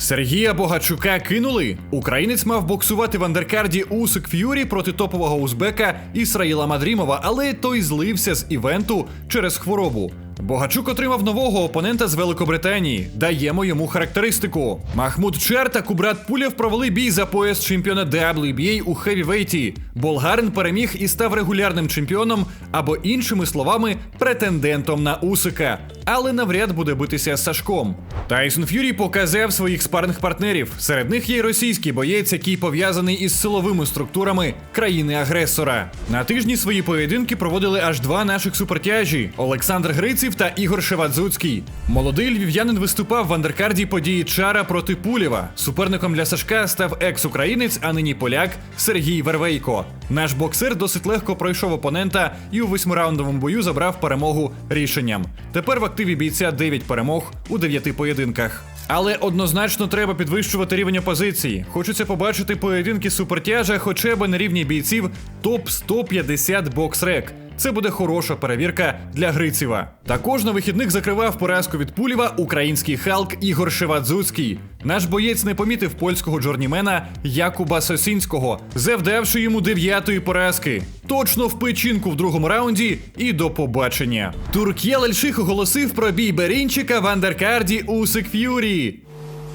Сергія Богачука кинули. Українець мав боксувати в андеркарді Усик Ф'юрі проти топового узбека Ісраїла Мадрімова, але той злився з івенту через хворобу. Богачук отримав нового опонента з Великобританії. Даємо йому характеристику. Махмуд Чер та Кубрат Пулєв провели бій за пояс чемпіона WBA у хевівейті. Болгарин переміг і став регулярним чемпіоном, або іншими словами, претендентом на Усика. Але навряд буде битися з Сашком. Тайсон Ф'юрі показав своїх спарних партнерів. Серед них є й російський боєць, який пов'язаний із силовими структурами країни-агресора. На тижні свої поєдинки проводили аж два наших супертяжі: Олександр Гриців та Ігор Шевадзуцький. Молодий львів'янин виступав в андеркарді події Чара проти Пулєва. Суперником для Сашка став екс-українець, а нині поляк Сергій Вервейко. Наш боксер досить легко пройшов опонента і у восьмираундовому бою забрав перемогу рішенням. Тепер в активі бійця 9 перемог у 9 поєдинках. Але однозначно треба підвищувати рівень опозиції. Хочеться побачити поєдинки супертяжа хоча б на рівні бійців топ 150 боксрек. Це буде хороша перевірка для Грицєва. Також на вихідних закривав поразку від Пулєва український Халк Ігор Шевадзуцький. Наш боєць не помітив польського джорнімена Якуба Сосінського, завдавши йому дев'ятої поразки. Точно в печінку в другому раунді і до побачення. Турк'є Лельших оголосив про бій Берінчика в андеркарді Усик Ф'юрі.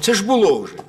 Це ж було вже.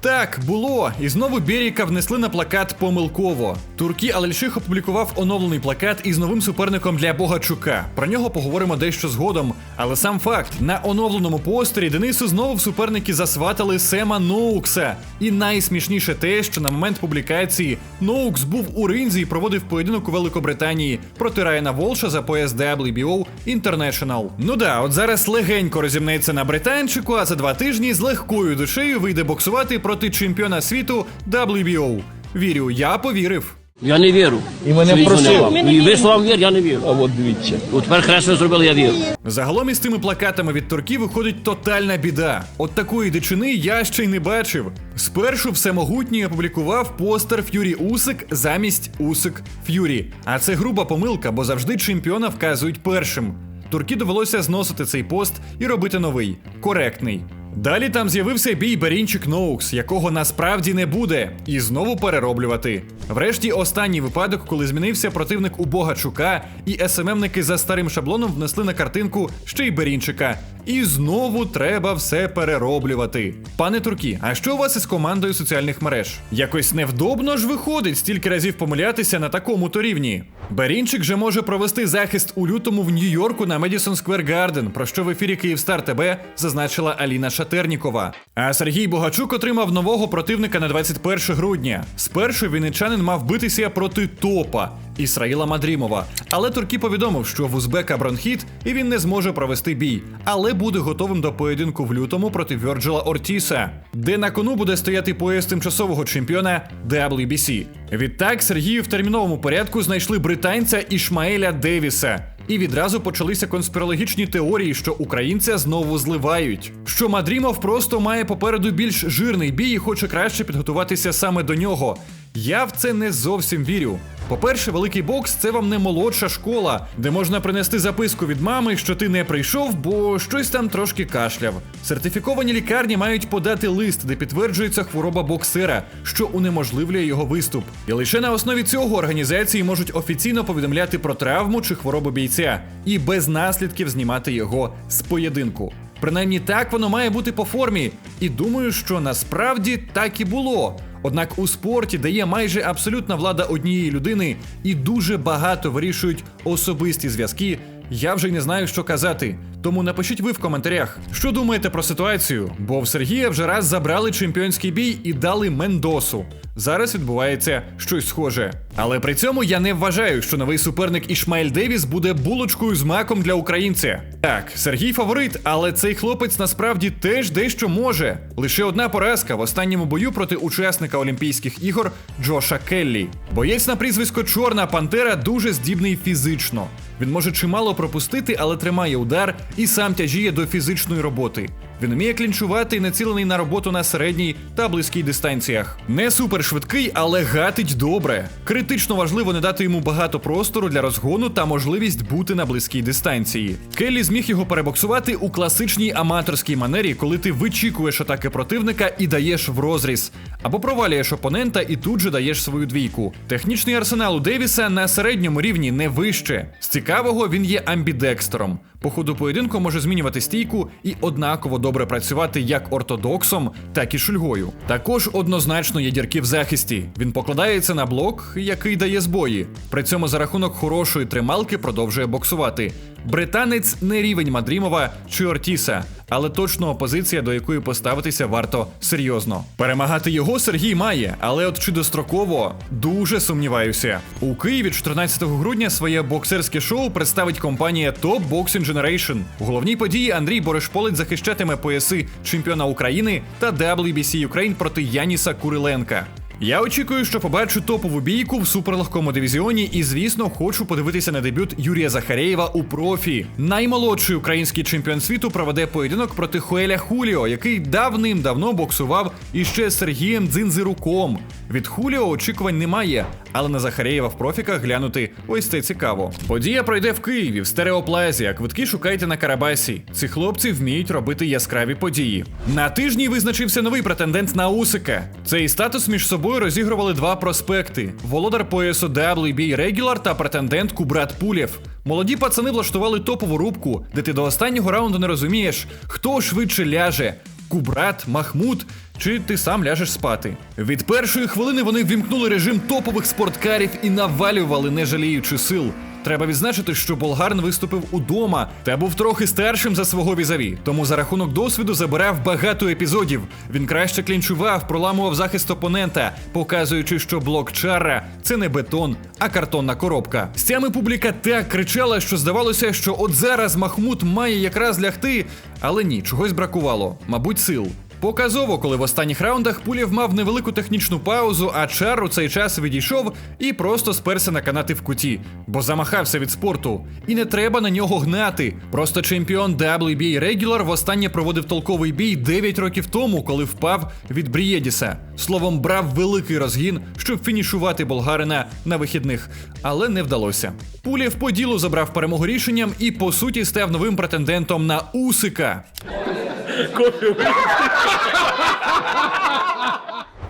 Так, було. І знову Беріка внесли на плакат помилково. Туркі Алельших опублікував оновлений плакат із новим суперником для Богачука. Про нього поговоримо дещо згодом. Але сам факт: на оновленому постері Денису знову в суперники засватали Сема Ноукса. І найсмішніше те, що на момент публікації Ноукс був у ринзі і проводив поєдинок у Великобританії проти Райана Волша за пояс WBO International. Ну да, от зараз легенько розімнеться на британчику, а за два тижні з легкою душею вийде боксувати проти чемпіона світу WBO. Вірю, я повірив. Я не вірю. І мене просили. І ви словам вір, я не вірю. А от дивіться. От тепер хресно зробили, я вірю. Загалом із тими плакатами від турків виходить тотальна біда. От такої дичини я ще й не бачив. Спершу всемогутній опублікував постер Ф'юрі Усик замість Усик Ф'юрі. А це груба помилка, бо завжди чемпіона вказують першим. Турки довелося зносити цей пост і робити новий, коректний. Далі там з'явився бій Берінчик Ноукс, якого насправді не буде, і знову перероблювати. Врешті останній випадок, коли змінився противник у Богачука, і СММники за старим шаблоном внесли на картинку ще й Берінчика. І знову треба все перероблювати. Пане Туркі, а що у вас із командою соціальних мереж? Якось невдобно ж виходить стільки разів помилятися на такому то рівні. Берінчик же може провести захист у лютому в Нью-Йорку на Медісон Сквер Гарден, про що в ефірі Київстар ТБ зазначила Аліна Шатернікова. А Сергій Богачук отримав нового противника на 21 грудня. Спершу вінничанин мав битися проти топа Ісраїла Мадрімова. Але Туркі повідомив, що в Узбека бронхіт і він не зможе провести бій, але буде готовим до поєдинку в лютому проти Вьорджела Ортіса, де на кону буде стояти пояс тимчасового чемпіона WBC. Відтак Сергію в терміновому порядку знайшли британця Ішмаеля Девіса. І відразу почалися конспірологічні теорії, що українця знову зливають. Що Мадрімов просто має попереду більш жирний бій і хоче краще підготуватися саме до нього. Я в це не зовсім вірю. По-перше, великий бокс це вам не молодша школа, де можна принести записку від мами, що ти не прийшов, бо щось там трошки кашляв. Сертифіковані лікарні мають подати лист, де підтверджується хвороба боксера, що унеможливлює його виступ. І лише на основі цього організації можуть офіційно повідомляти про травму чи хворобу бійця і без наслідків знімати його з поєдинку. Принаймні так воно має бути по формі. І думаю, що насправді так і було. Однак у спорті, дає майже абсолютна влада однієї людини і дуже багато вирішують особисті зв'язки, я вже й не знаю, що казати. Тому напишіть ви в коментарях, що думаєте про ситуацію, бо в Сергія вже раз забрали чемпіонський бій і дали Мендосу. Зараз відбувається щось схоже. Але при цьому я не вважаю, що новий суперник Ішмаель Девіс буде булочкою з маком для українця. Так, Сергій фаворит, але цей хлопець насправді теж дещо може. Лише одна поразка в останньому бою проти учасника Олімпійських ігор Джоша Келлі. Боєць на прізвисько Чорна Пантера дуже здібний фізично. Він може чимало пропустити, але тримає удар і сам тяжіє до фізичної роботи. Він вміє клінчувати і націлений на роботу на середній та близькій дистанціях. Не супершвидкий, але гатить добре. Критично важливо не дати йому багато простору для розгону та можливість бути на близькій дистанції. Келлі зміг його перебоксувати у класичній аматорській манері, коли ти вичікуєш атаки противника і даєш в розріз, або провалюєш опонента і тут же даєш свою двійку. Технічний арсенал у Девіса на середньому рівні не вище. З цікавого він є амбідекстером. По ходу поєдинку може змінювати стійку і однаково добре працювати як ортодоксом, так і шульгою. Також однозначно є дірки в захисті. Він покладається на блок, який дає збої. При цьому за рахунок хорошої трималки продовжує боксувати. Британець не рівень Мадрімова чи Ортіса, але точно опозиція, до якої поставитися варто серйозно. Перемагати його Сергій має, але от чи достроково дуже сумніваюся. У Києві 14 грудня своє боксерське шоу представить компанія Top Boxing Generation. У головній події Андрій Борешполець захищатиме пояси чемпіона України та WBC Ukraine проти Яніса Куриленка. Я очікую, що побачу топову бійку в суперлегкому дивізіоні, і звісно, хочу подивитися на дебют Юрія Захарєєва у профі. Наймолодший український чемпіон світу проведе поєдинок проти Хуеля Хуліо, який давним-давно боксував іще з Сергієм Дзинзируком. Від Хуліо очікувань немає, але на Захарєєва в профіках глянути ось це цікаво. Подія пройде в Києві в стереоплазі, а квитки шукайте на Карабасі. Ці хлопці вміють робити яскраві події. На тижні визначився новий претендент на Усика. Цей статус між собою розігрували два проспекти: володар поясу WB Regular та претендент Кубрат Пулєв. Молоді пацани влаштували топову рубку, де ти до останнього раунду не розумієш, хто швидше ляже. Кубрат, Махмуд, чи ти сам ляжеш спати. Від першої хвилини вони ввімкнули режим топових спорткарів і навалювали, не жаліючи сил. Треба відзначити, що Болгарн виступив удома та був трохи старшим за свого візаві, тому за рахунок досвіду забирав багато епізодів. Він краще клінчував, проламував захист опонента, показуючи, що блок чара це не бетон, а картонна коробка. З цями публіка так кричала, що здавалося, що от зараз Махмуд має якраз лягти, але ні, чогось бракувало, мабуть, сил. Показово, коли в останніх раундах Пулєв мав невелику технічну паузу, а Чар у цей час відійшов і просто сперся на канати в куті, бо замахався від спорту. І не треба на нього гнати. Просто чемпіон WBA Regular востаннє проводив толковий бій 9 років тому, коли впав від Брієдіса. Словом, брав великий розгін, щоб фінішувати болгарина на вихідних, але не вдалося. Пулєв по ділу забрав перемогу рішенням і по суті став новим претендентом на Усика.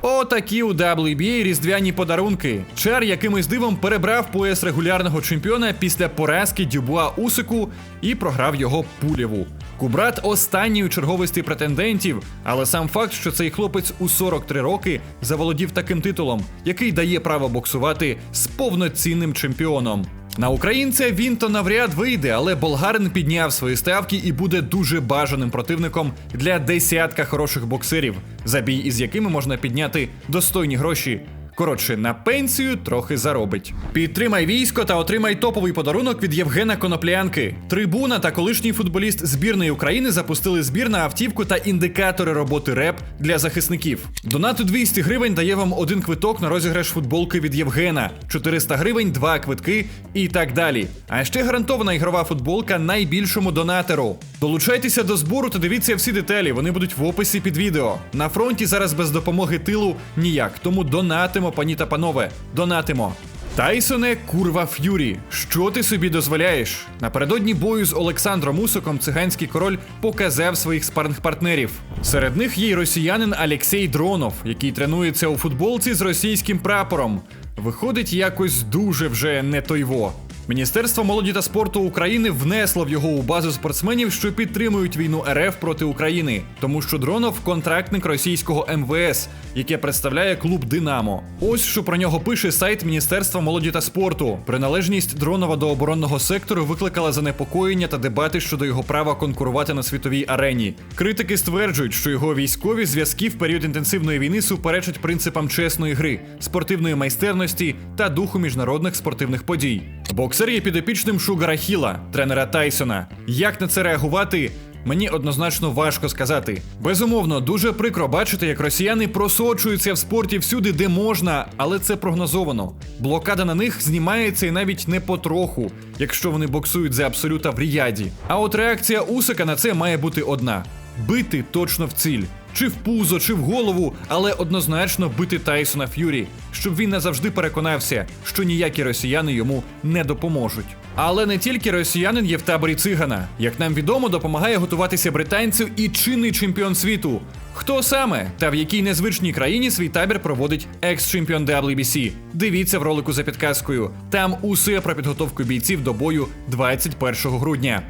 Отакі у WBA різдвяні подарунки. Чар якимось дивом перебрав пояс регулярного чемпіона після поразки Дюбуа Усику і програв його пулєву. Кубрат останній у черговості претендентів, але сам факт, що цей хлопець у 43 роки заволодів таким титулом, який дає право боксувати з повноцінним чемпіоном. На українця він то навряд вийде, але болгарин підняв свої ставки і буде дуже бажаним противником для десятка хороших боксерів, за бій із якими можна підняти достойні гроші. Коротше, на пенсію трохи заробить. Підтримай військо та отримай топовий подарунок від Євгена Коноплянки. Трибуна та колишній футболіст збірної України запустили збір на автівку та індикатори роботи РЕП для захисників. Донату 200 гривень дає вам один квиток на розіграш футболки від Євгена, 400 гривень, два квитки і так далі. А ще гарантована ігрова футболка найбільшому донатеру. Долучайтеся до збору та дивіться всі деталі. Вони будуть в описі під відео. На фронті зараз без допомоги тилу ніяк. Тому донатимо, пані та панове. Донатимо. Тайсоне, курва Ф'юрі, що ти собі дозволяєш? Напередодні бою з Олександром Усоком циганський король показав своїх спаринг-партнерів. Серед них є й росіянин Алексей Дронов, який тренується у футболці з російським прапором. Виходить якось дуже вже не тойво. Міністерство молоді та спорту України внесло в його у базу спортсменів, що підтримують війну РФ проти України, тому що Дронов контрактник російського МВС, яке представляє клуб Динамо. Ось що про нього пише сайт Міністерства молоді та спорту. Приналежність Дронова до оборонного сектору викликала занепокоєння та дебати щодо його права конкурувати на світовій арені. Критики стверджують, що його військові зв'язки в період інтенсивної війни суперечать принципам чесної гри, спортивної майстерності та духу міжнародних спортивних подій. Боксер є підопічним Шугара Хіла, тренера Тайсона. Як на це реагувати? Мені однозначно важко сказати. Безумовно, дуже прикро бачити, як росіяни просочуються в спорті всюди, де можна, але це прогнозовано. Блокада на них знімається і навіть не потроху, якщо вони боксують за абсолюта в ріяді. А от реакція Усика на це має бути одна. бити точно в ціль. Чи в пузо, чи в голову, але однозначно бити Тайсона Ф'юрі, щоб він назавжди переконався, що ніякі росіяни йому не допоможуть. Але не тільки росіянин є в таборі цигана. Як нам відомо, допомагає готуватися британцю і чинний чемпіон світу. Хто саме та в якій незвичній країні свій табір проводить екс-чемпіон WBC? Дивіться в ролику за підказкою. Там усе про підготовку бійців до бою 21 грудня.